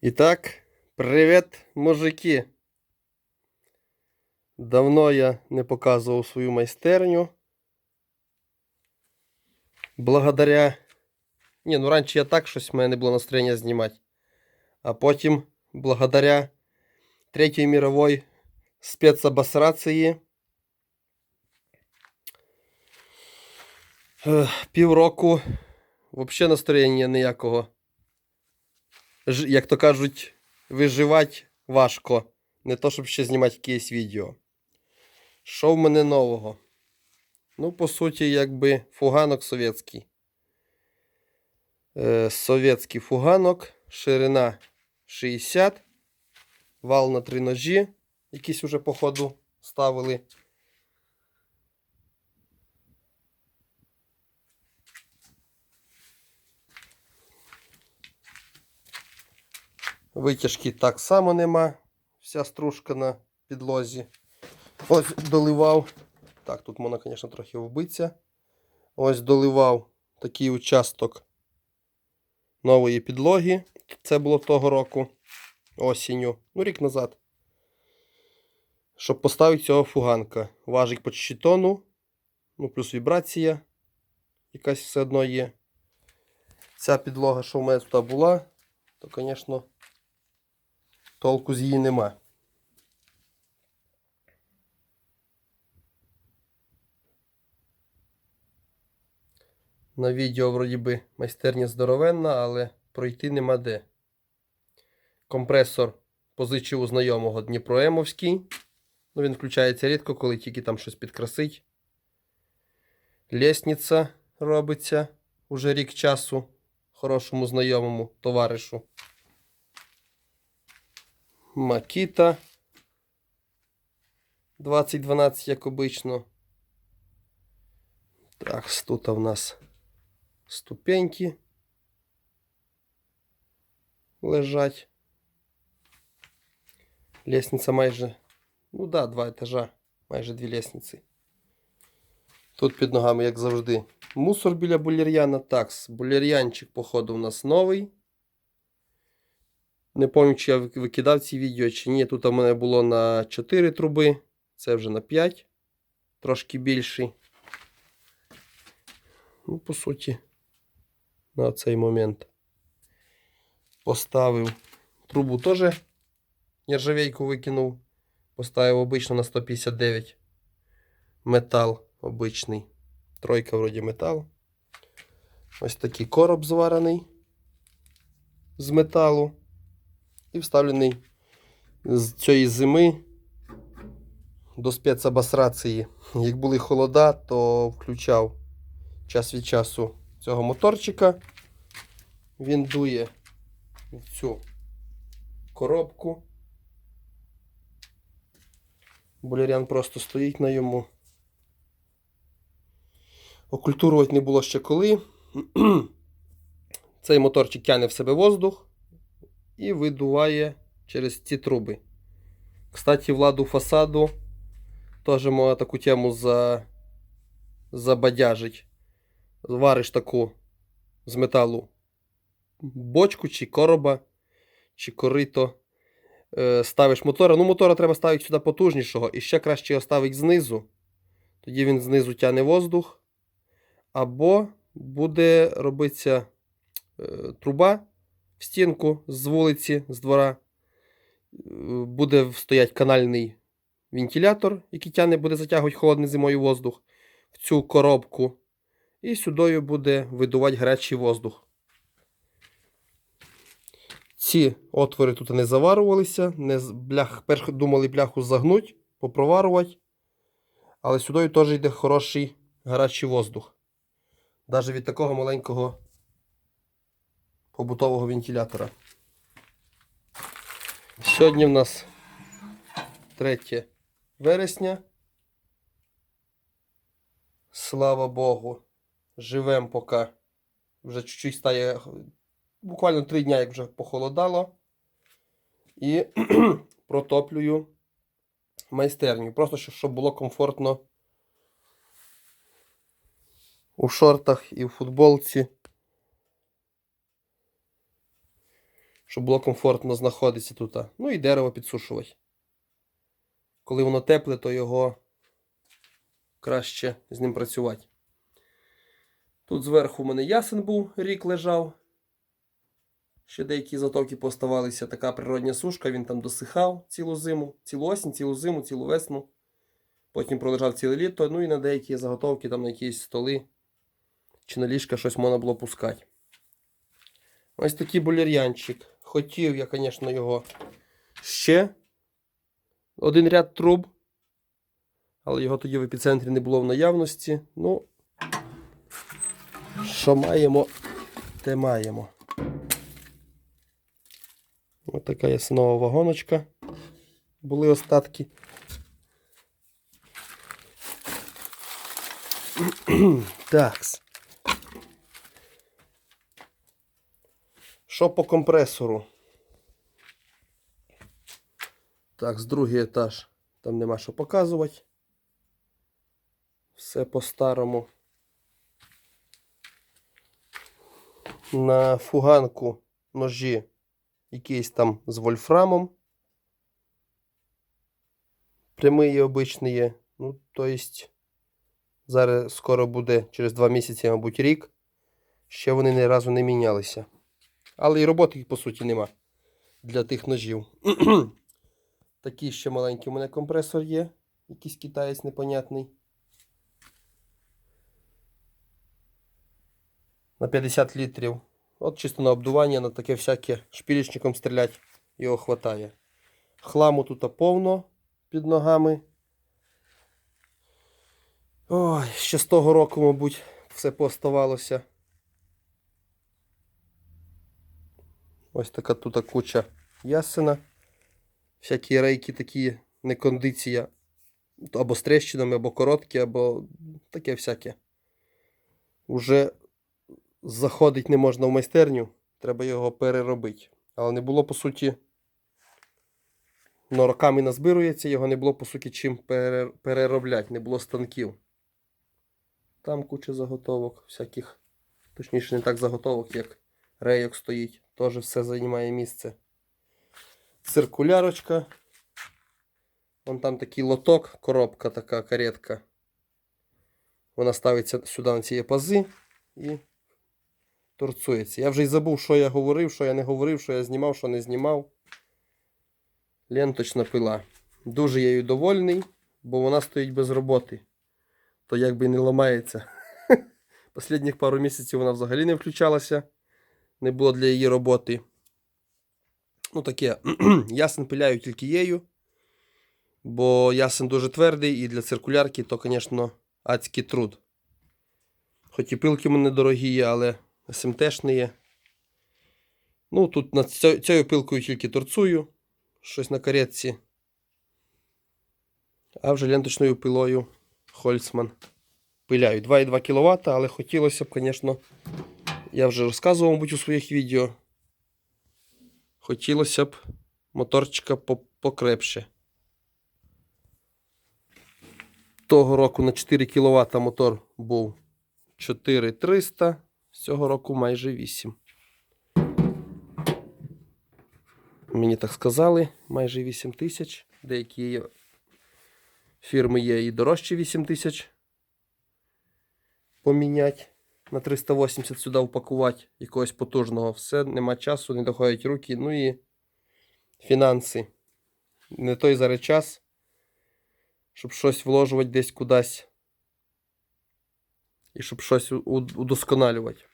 Итак, привет, мужики. Давно я не показував свою майстерню. Благодаря. Ні, ну раніше я так щось в мене не було настроєння знімати. А потім, благодаря Третьої мирової спецобосрації, е, півроку взагалі настроєння ніякого. Як то кажуть, виживати важко. Не то, щоб ще знімати якесь відео. Що в мене нового? Ну, по суті, якби фуганок совєтський. Е, совєтський фуганок, ширина 60, вал на три ножі, якісь уже по ходу ставили. Витяжки так само нема. Вся стружка на підлозі. Ось доливав. Так, тут можна, звісно, трохи вбитися. Ось доливав такий участок нової підлоги. Це було того року осінню. Ну, рік назад. Щоб поставити цього фуганка. Важить по тону. Ну, плюс вібрація. Якась все одно є. Ця підлога, що в мене тут була, то, звісно, толку з її нема. На відео, вроді би, майстерня здоровенна, але пройти нема де. Компресор позичив у знайомого Дніпроемовський. Ну, він включається рідко, коли тільки там щось підкрасить. Лісниця робиться уже рік часу хорошому знайомому товаришу. Макіта 2012, як обично. Так, тут у нас ступеньки лежать. Лестниця майже, ну да, два етажа, майже дві лестниці. Тут під ногами, як завжди, мусор біля булір'яна. Такс, булір'янчик, походу, у нас новий. Не пам'ятаю, чи я викидав ці відео, чи ні. Тут у мене було на 4 труби, це вже на 5, трошки більший. Ну, по суті, на цей момент поставив трубу теж нержавейку викинув. Поставив обично на 159 метал обичний. Тройка вроді метал. Ось такий короб зварений з металу. І вставлений з цієї зими до спецобосрації. Як були холода, то включав час від часу цього моторчика. Він дує в цю коробку. Булярян просто стоїть на йому. Окультурувати не було ще коли. Цей моторчик тягне в себе воздух і видуває через ці труби. Кстати, владу фасаду теж можна таку тему за... забадяжить. Звариш таку з металу бочку чи короба, чи корито. Е, ставиш мотора. Ну, мотора треба ставити сюди потужнішого і ще краще його ставити знизу. Тоді він знизу тягне воздух. Або буде робитися е, труба в стінку з вулиці, з двора. Е, Буде стояти канальний вентилятор, який тягне, буде затягувати холодний зимою воздух в цю коробку. І сюди буде видувати гарячий воздух. Ці отвори тут не заварувалися. Не блях, перш думали бляху загнуть, попроварувати. Але сюди теж йде хороший гарячий воздух. Навіть від такого маленького побутового вентилятора. Сьогодні в нас 3 вересня. Слава Богу. Живем поки. Вже чуть-чуть стає. Буквально 3 дня, як вже похолодало. І протоплюю майстерню. Просто щоб було комфортно у шортах і в футболці. Щоб було комфортно знаходитися тут. Ну і дерево підсушувати. Коли воно тепле, то його краще з ним працювати. Тут зверху у мене ясен був, рік лежав. Ще деякі затоки поставалися. Така природня сушка, він там досихав цілу зиму, цілу осінь, цілу зиму, цілу весну. Потім пролежав ціле літо, ну і на деякі заготовки, там на якісь столи чи на ліжка щось можна було пускати. Ось такий булір'янчик. Хотів я, звісно, його ще один ряд труб, але його тоді в епіцентрі не було в наявності. Ну, що маємо, те маємо. Ось така є нова вагоночка. Були остатки. Такс. Що по компресору? Так, з другий етаж. Там нема що показувати. Все по-старому. На фуганку ножі якийсь там з вольфрамом. Прямий і обичний є. Ну, то есть, зараз скоро буде через два місяці, мабуть, рік. Ще вони ні разу не мінялися. Але і роботи, по суті, нема для тих ножів. Такий ще маленький у мене компресор є. Якийсь китаєць непонятний. На 50 літрів. От чисто на обдування, на таке всяке шпілічником стрілять, його хватає. Хламу тут повно під ногами. Ой, ще з того року, мабуть, все пооставалося. Ось така тут куча ясена. Всякі рейки такі не кондиція. Або з трещинами, або короткі, або таке всяке. Уже заходить не можна в майстерню, треба його переробити. Але не було, по суті, ну, роками назбирується, його не було, по суті, чим переробляти, не було станків. Там куча заготовок, всяких, точніше, не так заготовок, як рейок стоїть. Теж все займає місце. Циркулярочка. Вон там такий лоток, коробка така, каретка. Вона ставиться сюди на ці пази і торцується. Я вже й забув, що я говорив, що я не говорив, що я знімав, що не знімав. Ленточна пила. Дуже я її довольний, бо вона стоїть без роботи. То якби не ламається. Послідніх пару місяців вона взагалі не включалася. Не було для її роботи. Ну таке, ясен пиляю тільки єю. Бо ясен дуже твердий і для циркулярки то, звісно, адський труд. Хоч і пилки в мене дорогі є, але СМТшні є. Ну, тут над цією пилкою тільки торцую. Щось на каретці. А вже ленточною пилою Хольцман пиляю. 2,2 кВт, але хотілося б, звісно, я вже розказував, мабуть, у своїх відео. Хотілося б моторчика по- покрепше. Того року на 4 кВт мотор був 4300, з цього року майже 8. Мені так сказали, майже 8 тисяч. Деякі фірми є і дорожче 8 тисяч поміняти на 380 сюди впакувати якогось потужного. Все, нема часу, не доходять руки. Ну і фінанси. Не той зараз час, щоб щось вложувати десь кудись. І щоб щось удосконалювати.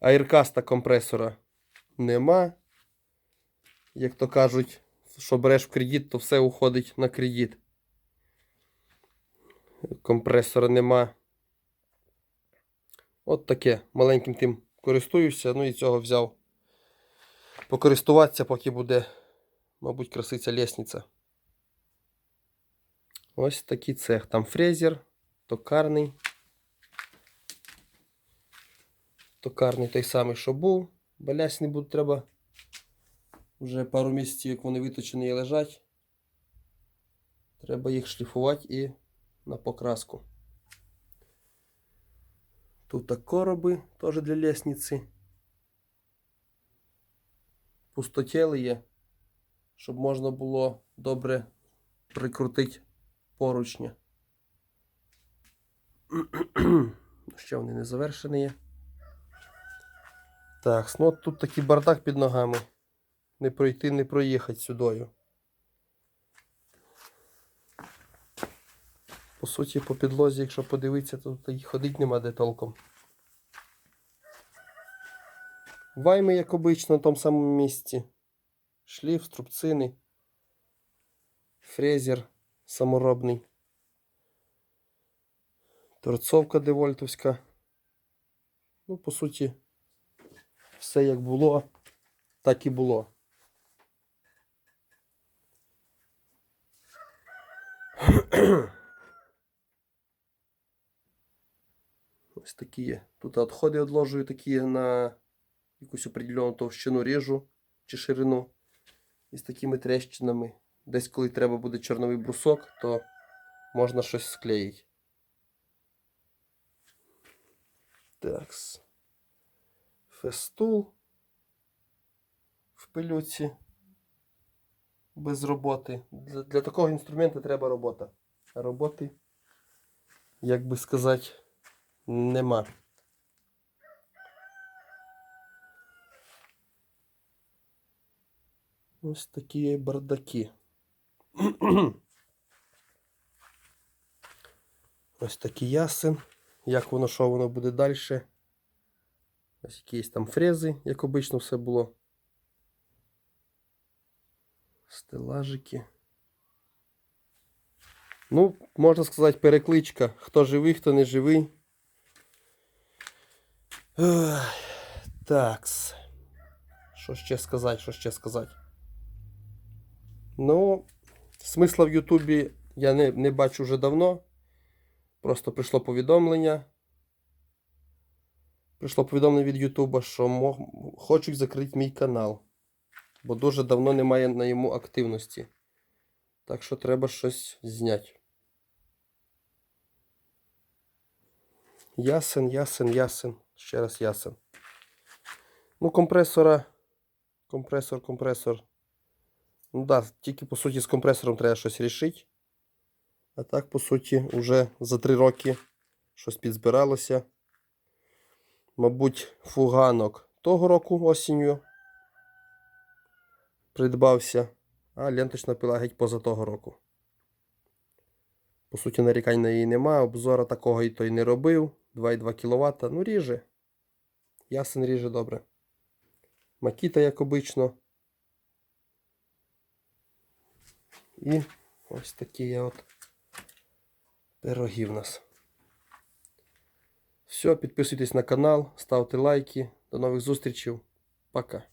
Аіркаста компресора нема. Як то кажуть, що береш в кредит, то все уходить на кредит. Компресора нема. От таке. Маленьким тим користуюся, ну і цього взяв покористуватися, поки буде, мабуть, краситься лісниця. Ось такий цех. Там фрезер, токарний. Токарний той самий, що був. Балясь не буде, треба. Вже пару місяців, як вони виточені і лежать. Треба їх шліфувати і на покраску. Тут так короби теж для лестниці. пустотіли є, щоб можна було добре прикрутити поручня. Ще вони не завершені є. Так, ну от тут такий бардак під ногами. Не пройти, не проїхати сюдою. По суті, по підлозі, якщо подивитися, то тут і ходити нема де толком. Вайми, як обично, на тому самому місці. Шліф, струбцини. Фрезер саморобний. Торцовка девольтовська. Ну, по суті, все як було, так і було. Ось такі. Тут відходи відложую такі на якусь определену товщину ріжу чи ширину. І з такими трещинами. Десь коли треба буде чорновий брусок, то можна щось склеїти. Такс. Фестул в пилюці. Без роботи. Для, для такого інструменту треба робота. Роботи, як би сказати, нема. Ось такі бардаки. Ось такий ясен. Як воно, що воно буде далі. Ось якісь там фрези, як обично все було. Стелажики. Ну, можна сказати, перекличка. Хто живий, хто не живий. Такс. Що ще сказати, що ще сказати? Ну, смисла в Ютубі я не, не бачу вже давно. Просто прийшло повідомлення. Прийшло повідомлення від Ютуба, що мог, хочуть закрити мій канал. Бо дуже давно немає на йому активності. Так що треба щось зняти. Ясен, ясен, ясен. Ще раз ясен. Ну, компресора. Компресор, компресор. Ну да, тільки по суті з компресором треба щось рішити. А так, по суті, вже за 3 роки щось підзбиралося. Мабуть, фуганок того року осінню придбався, а ленточна пила геть поза того року. По суті, нарікань на її нема, обзора такого і той не робив. 2,2 кВт. Ну, ріже. Ясен ріже добре. Макіта, як обично. І ось такі є от пироги в нас. Все, підписуйтесь на канал, ставте лайки. До нових зустрічей. Пока.